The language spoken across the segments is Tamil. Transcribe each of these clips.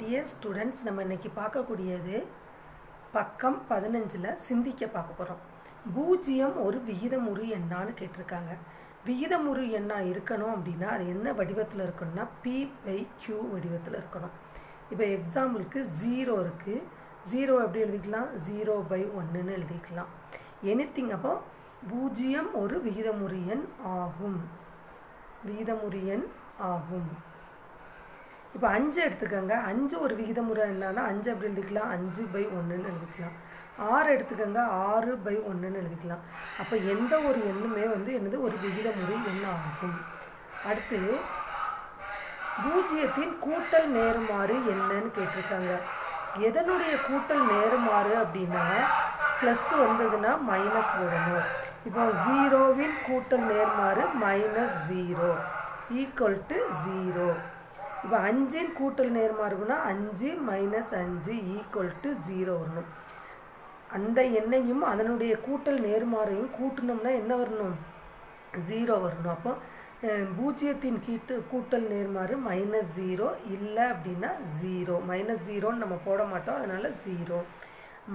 டியர் ஸ்டூடெண்ட்ஸ் நம்ம இன்னைக்கு பார்க்கக்கூடியது பக்கம் பதினஞ்சில் சிந்திக்க பார்க்க போகிறோம் பூஜ்ஜியம் ஒரு விகிதமுறு எண்ணான்னு கேட்டிருக்காங்க. விகிதமுறு எண்ணா இருக்கணும் அப்படின்னா அது என்ன வடிவத்தில் இருக்கணும்னா பி பை கியூ வடிவத்தில் இருக்கணும். இப்போ எக்ஸாம்பிளுக்கு ஜீரோ இருக்குது ஜீரோ எப்படி எழுதிக்கலாம்? ஜீரோ பை ஒன்றுன்னு எழுதிக்கலாம். எனித்திங் அப்போ பூஜ்ஜியம் ஒரு விகிதமுறு எண் ஆகும். விகிதமுறு எண் ஆகும். இப்போ அஞ்சு எடுத்துக்கோங்க. அஞ்சு ஒரு விகிதமுறை என்னன்னா அஞ்சு அப்படி எழுதிக்கலாம். அஞ்சு பை ஒன்றுன்னு எழுதிக்கலாம். ஆறு எடுத்துக்கோங்க. ஆறு பை ஒன்றுன்னு எழுதிக்கலாம். அப்போ எந்த ஒரு எண்ணுமே வந்து என்னது? ஒரு விகிதமுறை எண் ஆகும். அடுத்து பூஜ்ஜியத்தின் கூட்டல் நேர்மாறு என்னன்னு கேட்டிருக்காங்க. எதனுடைய கூட்டல் நேர்மாறு அப்படின்னா ப்ளஸ் வந்ததுன்னா மைனஸ் போடணும் இப்போ ஜீரோவின் கூட்டல் நேர்மாறு minus zero equal to zero இப்போ அஞ்சின் கூட்டல் நேர்மாறுனா அஞ்சு மைனஸ் அஞ்சு ஈக்குவல் டு ஜீரோ வரணும். அந்த எண்ணையும் அதனுடைய கூட்டல் நேர்மாறையும் கூட்டினோம்னா என்ன வரணும்? ஜீரோ வரணும். அப்போ பூஜ்ஜியத்தின் கீட்டு கூட்டல் நேர்மாறு மைனஸ் ஜீரோ இல்லை அப்படின்னா ஜீரோ மைனஸ் ஜீரோன்னு நம்ம போட மாட்டோம் அதனால் ஜீரோ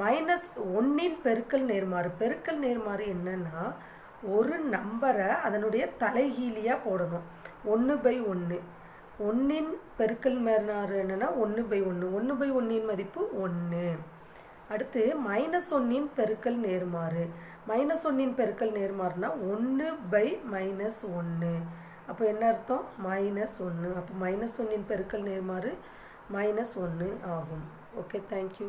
மைனஸ் ஒன்றின் பெருக்கல் நேர்மாறு. பெருக்கல் நேர்மாறு என்னென்னா ஒரு நம்பரை அதனுடைய தலைகீழியாக போடணும். ஒன்று பை ஒன்று ஒன்றின் பெருக்கல் நேர்மாறு என்னன்னா ஒன்று பை ஒன்று ஒன்று பை ஒன்றின் மதிப்பு ஒன்று அடுத்து மைனஸ் ஒன்னின் பெருக்கல் நேர்மாறு. மைனஸ் ஒன்னின் பெருக்கல் நேர்மாறுனா ஒன்று பை மைனஸ் ஒன்று அப்போ என்ன அர்த்தம்? மைனஸ் ஒன்று அப்போ மைனஸ் ஒன்னின் பெருக்கல் நேர்மாறு மைனஸ் ஒன்று ஆகும். Okay thank you